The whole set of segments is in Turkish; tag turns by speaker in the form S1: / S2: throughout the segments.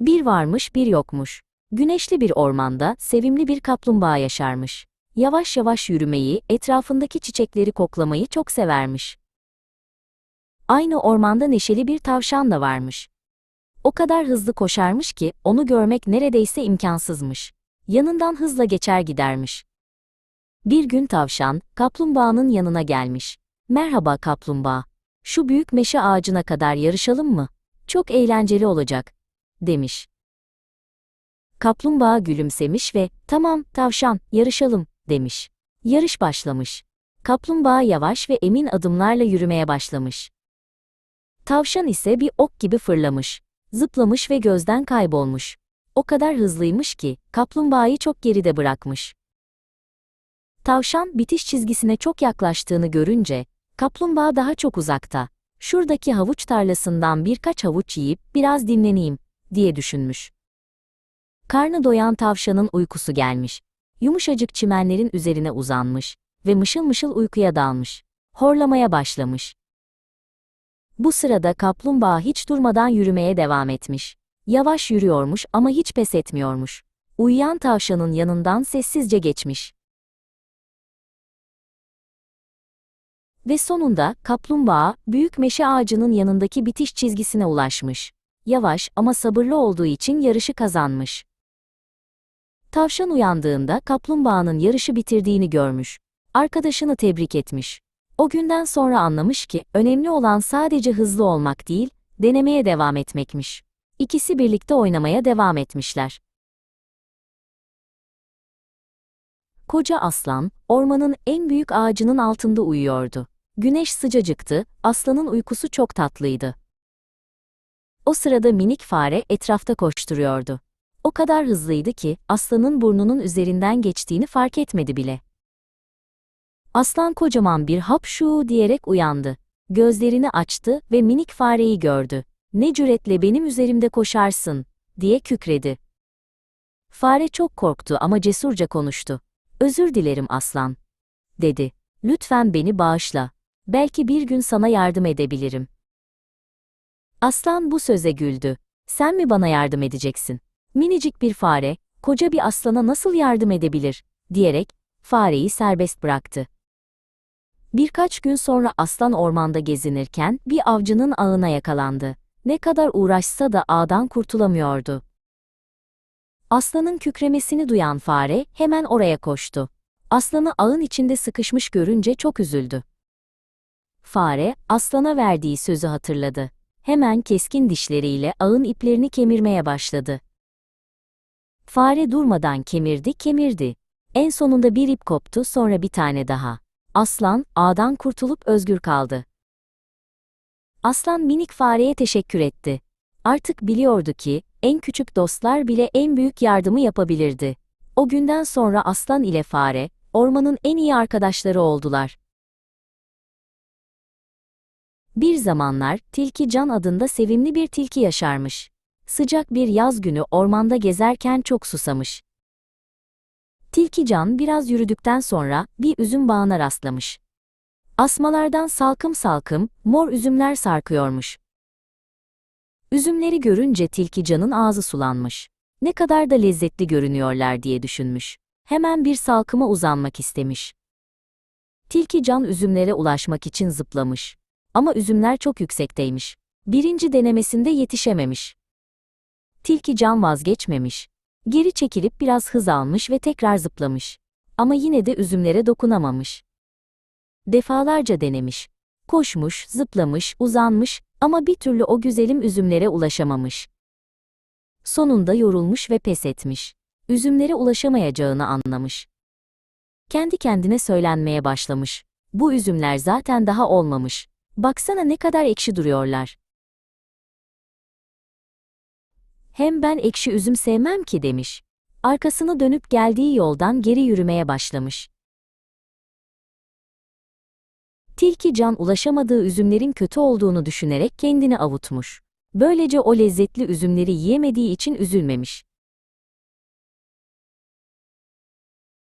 S1: Bir varmış bir yokmuş. Güneşli bir ormanda sevimli bir kaplumbağa yaşarmış. Yavaş yavaş yürümeyi, etrafındaki çiçekleri koklamayı çok severmiş. Aynı ormanda neşeli bir tavşan da varmış. O kadar hızlı koşarmış ki onu görmek neredeyse imkansızmış. Yanından hızla geçer gidermiş. Bir gün tavşan, kaplumbağanın yanına gelmiş. Merhaba kaplumbağa. Şu büyük meşe ağacına kadar yarışalım mı? Çok eğlenceli olacak, demiş. Kaplumbağa gülümsemiş ve tamam tavşan yarışalım demiş. Yarış başlamış. Kaplumbağa yavaş ve emin adımlarla yürümeye başlamış. Tavşan ise bir ok gibi fırlamış. Zıplamış ve gözden kaybolmuş. O kadar hızlıymış ki kaplumbağayı çok geride bırakmış. Tavşan bitiş çizgisine çok yaklaştığını görünce kaplumbağa daha çok uzakta. Şuradaki havuç tarlasından birkaç havuç yiyip biraz dinleneyim diye düşünmüş. Karnı doyan tavşanın uykusu gelmiş. Yumuşacık çimenlerin üzerine uzanmış ve mışıl mışıl uykuya dalmış. Horlamaya başlamış. Bu sırada kaplumbağa hiç durmadan yürümeye devam etmiş. Yavaş yürüyormuş ama hiç pes etmiyormuş. Uyuyan tavşanın yanından sessizce geçmiş. Ve sonunda kaplumbağa büyük meşe ağacının yanındaki bitiş çizgisine ulaşmış. Yavaş ama sabırlı olduğu için yarışı kazanmış. Tavşan uyandığında kaplumbağanın yarışı bitirdiğini görmüş. Arkadaşını tebrik etmiş. O günden sonra anlamış ki önemli olan sadece hızlı olmak değil, denemeye devam etmekmiş. İkisi birlikte oynamaya devam etmişler. Koca aslan, ormanın en büyük ağacının altında uyuyordu. Güneş sıcacıktı, aslanın uykusu çok tatlıydı. O sırada minik fare etrafta koşturuyordu. O kadar hızlıydı ki aslanın burnunun üzerinden geçtiğini fark etmedi bile. Aslan kocaman bir hapşu diyerek uyandı. Gözlerini açtı ve minik fareyi gördü. Ne cüretle benim üzerimde koşarsın, diye kükredi. Fare çok korktu ama cesurca konuştu. Özür dilerim aslan, dedi. Lütfen beni bağışla. Belki bir gün sana yardım edebilirim. Aslan bu söze güldü. Sen mi bana yardım edeceksin? Minicik bir fare, koca bir aslana nasıl yardım edebilir, diyerek fareyi serbest bıraktı. Birkaç gün sonra aslan ormanda gezinirken bir avcının ağına yakalandı. Ne kadar uğraşsa da ağdan kurtulamıyordu. Aslanın kükremesini duyan fare hemen oraya koştu. Aslanı ağın içinde sıkışmış görünce çok üzüldü. Fare, aslana verdiği sözü hatırladı. Hemen keskin dişleriyle ağın iplerini kemirmeye başladı. Fare durmadan kemirdi, kemirdi. En sonunda bir ip koptu, sonra bir tane daha. Aslan, ağdan kurtulup özgür kaldı. Aslan minik fareye teşekkür etti. Artık biliyordu ki, en küçük dostlar bile en büyük yardımı yapabilirdi. O günden sonra aslan ile fare, ormanın en iyi arkadaşları oldular. Bir zamanlar, Tilki Can adında sevimli bir tilki yaşarmış. Sıcak bir yaz günü ormanda gezerken çok susamış. Tilkican biraz yürüdükten sonra bir üzüm bağına rastlamış. Asmalardan salkım salkım mor üzümler sarkıyormuş. Üzümleri görünce Tilkican'ın ağzı sulanmış. Ne kadar da lezzetli görünüyorlar diye düşünmüş. Hemen bir salkıma uzanmak istemiş. Tilkican üzümlere ulaşmak için zıplamış. Ama üzümler çok yüksekteymiş. Birinci denemesinde yetişememiş. Tilkican vazgeçmemiş. Geri çekilip biraz hız almış ve tekrar zıplamış. Ama yine de üzümlere dokunamamış. Defalarca denemiş. Koşmuş, zıplamış, uzanmış ama bir türlü o güzelim üzümlere ulaşamamış. Sonunda yorulmuş ve pes etmiş. Üzümlere ulaşamayacağını anlamış. Kendi kendine söylenmeye başlamış. Bu üzümler zaten daha olmamış. Baksana ne kadar ekşi duruyorlar. Hem ben ekşi üzüm sevmem ki demiş. Arkasını dönüp geldiği yoldan geri yürümeye başlamış. Tilki can ulaşamadığı üzümlerin kötü olduğunu düşünerek kendini avutmuş. Böylece o lezzetli üzümleri yiyemediği için üzülmemiş.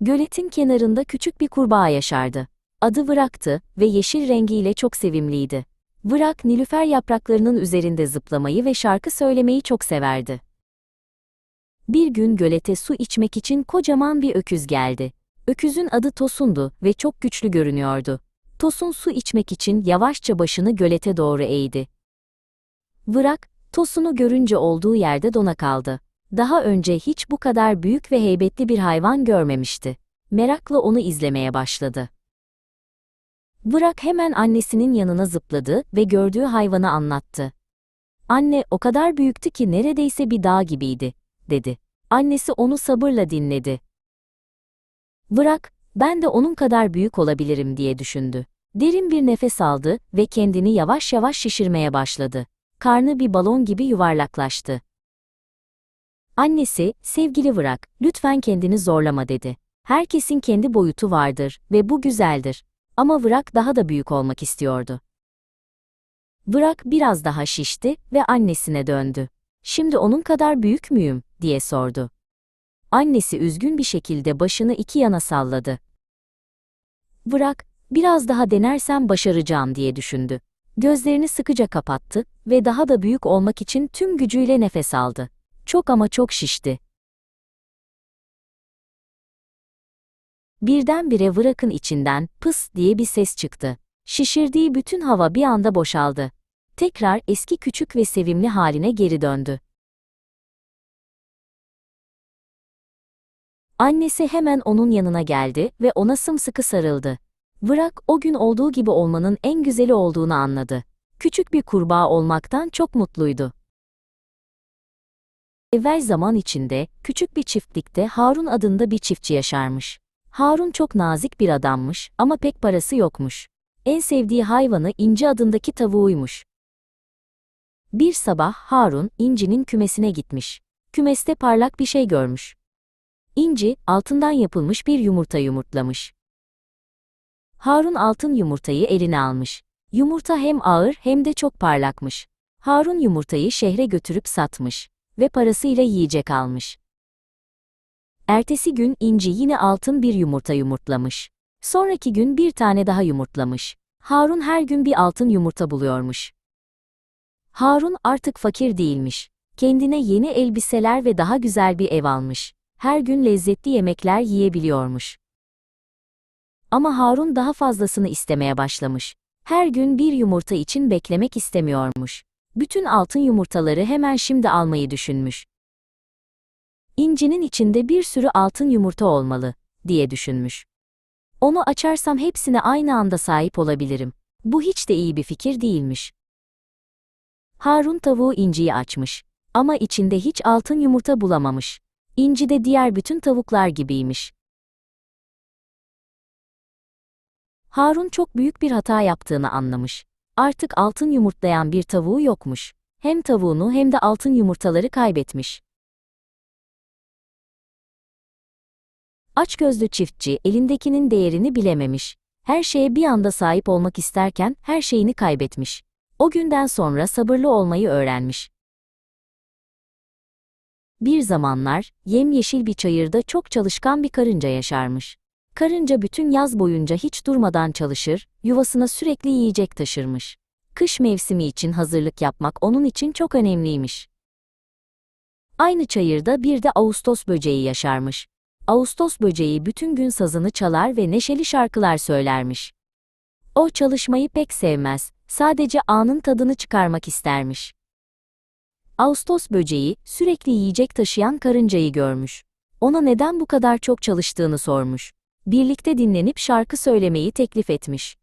S1: Göletin kenarında küçük bir kurbağa yaşardı. Adı Vırak'tı ve yeşil rengiyle çok sevimliydi. Vırak, nilüfer yapraklarının üzerinde zıplamayı ve şarkı söylemeyi çok severdi. Bir gün gölete su içmek için kocaman bir öküz geldi. Öküzün adı Tosun'du ve çok güçlü görünüyordu. Tosun su içmek için yavaşça başını gölete doğru eğdi. Vırak, Tosun'u görünce olduğu yerde dona kaldı. Daha önce hiç bu kadar büyük ve heybetli bir hayvan görmemişti. Merakla onu izlemeye başladı. Vırak hemen annesinin yanına zıpladı ve gördüğü hayvanı anlattı. Anne o kadar büyüktü ki neredeyse bir dağ gibiydi, dedi. Annesi onu sabırla dinledi. Vırak, ben de onun kadar büyük olabilirim diye düşündü. Derin bir nefes aldı ve kendini yavaş yavaş şişirmeye başladı. Karnı bir balon gibi yuvarlaklaştı. Annesi, sevgili Vırak, lütfen kendini zorlama dedi. Herkesin kendi boyutu vardır ve bu güzeldir. Ama Vırak daha da büyük olmak istiyordu. Vırak biraz daha şişti ve annesine döndü. Şimdi onun kadar büyük müyüm, diye sordu. Annesi üzgün bir şekilde başını iki yana salladı. Vırak, biraz daha denersem başaracağım diye düşündü. Gözlerini sıkıca kapattı ve daha da büyük olmak için tüm gücüyle nefes aldı. Çok ama çok şişti. Birdenbire Vırak'ın içinden pıs diye bir ses çıktı. Şişirdiği bütün hava bir anda boşaldı. Tekrar eski küçük ve sevimli haline geri döndü. Annesi hemen onun yanına geldi ve ona sımsıkı sarıldı. Vırak o gün olduğu gibi olmanın en güzeli olduğunu anladı. Küçük bir kurbağa olmaktan çok mutluydu. Evvel zaman içinde, küçük bir çiftlikte Harun adında bir çiftçi yaşarmış. Harun çok nazik bir adammış ama pek parası yokmuş. En sevdiği hayvanı İnci adındaki tavuğuymuş. Bir sabah Harun, İnci'nin kümesine gitmiş. Kümeste parlak bir şey görmüş. İnci, altından yapılmış bir yumurta yumurtlamış. Harun altın yumurtayı eline almış. Yumurta hem ağır hem de çok parlakmış. Harun yumurtayı şehre götürüp satmış ve parasıyla yiyecek almış. Ertesi gün İnci yine altın bir yumurta yumurtlamış. Sonraki gün bir tane daha yumurtlamış. Harun her gün bir altın yumurta buluyormuş. Harun artık fakir değilmiş. Kendine yeni elbiseler ve daha güzel bir ev almış. Her gün lezzetli yemekler yiyebiliyormuş. Ama Harun daha fazlasını istemeye başlamış. Her gün bir yumurta için beklemek istemiyormuş. Bütün altın yumurtaları hemen şimdi almayı düşünmüş. İncinin içinde bir sürü altın yumurta olmalı, diye düşünmüş. Onu açarsam hepsine aynı anda sahip olabilirim. Bu hiç de iyi bir fikir değilmiş. Harun tavuğu inciyi açmış. Ama içinde hiç altın yumurta bulamamış. İnci de diğer bütün tavuklar gibiymiş. Harun çok büyük bir hata yaptığını anlamış. Artık altın yumurtlayan bir tavuğu yokmuş. Hem tavuğunu hem de altın yumurtaları kaybetmiş. Açgözlü çiftçi elindekinin değerini bilememiş. Her şeye bir anda sahip olmak isterken her şeyini kaybetmiş. O günden sonra sabırlı olmayı öğrenmiş. Bir zamanlar, yemyeşil bir çayırda çok çalışkan bir karınca yaşarmış. Karınca bütün yaz boyunca hiç durmadan çalışır, yuvasına sürekli yiyecek taşırmış. Kış mevsimi için hazırlık yapmak onun için çok önemliymiş. Aynı çayırda bir de Ağustos böceği yaşarmış. Ağustos böceği bütün gün sazını çalar ve neşeli şarkılar söylermiş. O çalışmayı pek sevmez, sadece anın tadını çıkarmak istermiş. Ağustos böceği sürekli yiyecek taşıyan karıncayı görmüş. Ona neden bu kadar çok çalıştığını sormuş. Birlikte dinlenip şarkı söylemeyi teklif etmiş.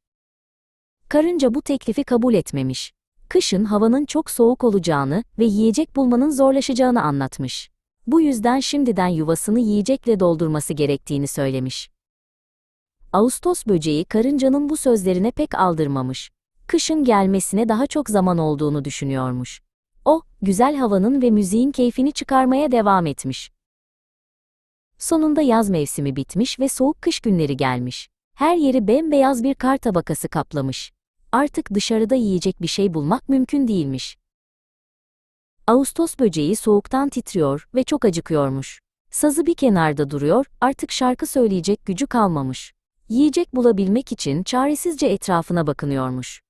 S1: Karınca bu teklifi kabul etmemiş. Kışın havanın çok soğuk olacağını ve yiyecek bulmanın zorlaşacağını anlatmış. Bu yüzden şimdiden yuvasını yiyecekle doldurması gerektiğini söylemiş. Ağustos böceği karıncanın bu sözlerine pek aldırmamış. Kışın gelmesine daha çok zaman olduğunu düşünüyormuş. O, güzel havanın ve müziğin keyfini çıkarmaya devam etmiş. Sonunda yaz mevsimi bitmiş ve soğuk kış günleri gelmiş. Her yeri bembeyaz bir kar tabakası kaplamış. Artık dışarıda yiyecek bir şey bulmak mümkün değilmiş. Ağustos böceği soğuktan titriyor ve çok acıkıyormuş. Sazı bir kenarda duruyor, artık şarkı söyleyecek gücü kalmamış. Yiyecek bulabilmek için çaresizce etrafına bakınıyormuş.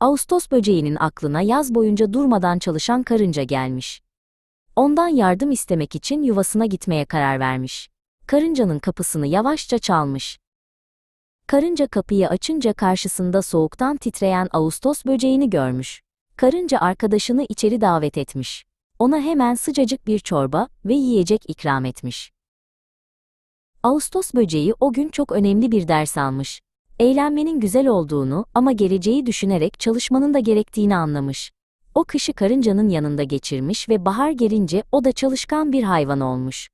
S1: Ağustos böceğinin aklına yaz boyunca durmadan çalışan karınca gelmiş. Ondan yardım istemek için yuvasına gitmeye karar vermiş. Karıncanın kapısını yavaşça çalmış. Karınca kapıyı açınca karşısında soğuktan titreyen Ağustos böceğini görmüş. Karınca arkadaşını içeri davet etmiş. Ona hemen sıcacık bir çorba ve yiyecek ikram etmiş. Ağustos böceği o gün çok önemli bir ders almış. Eğlenmenin güzel olduğunu ama geleceği düşünerek çalışmanın da gerektiğini anlamış. O kışı karıncanın yanında geçirmiş ve bahar gelince o da çalışkan bir hayvan olmuş.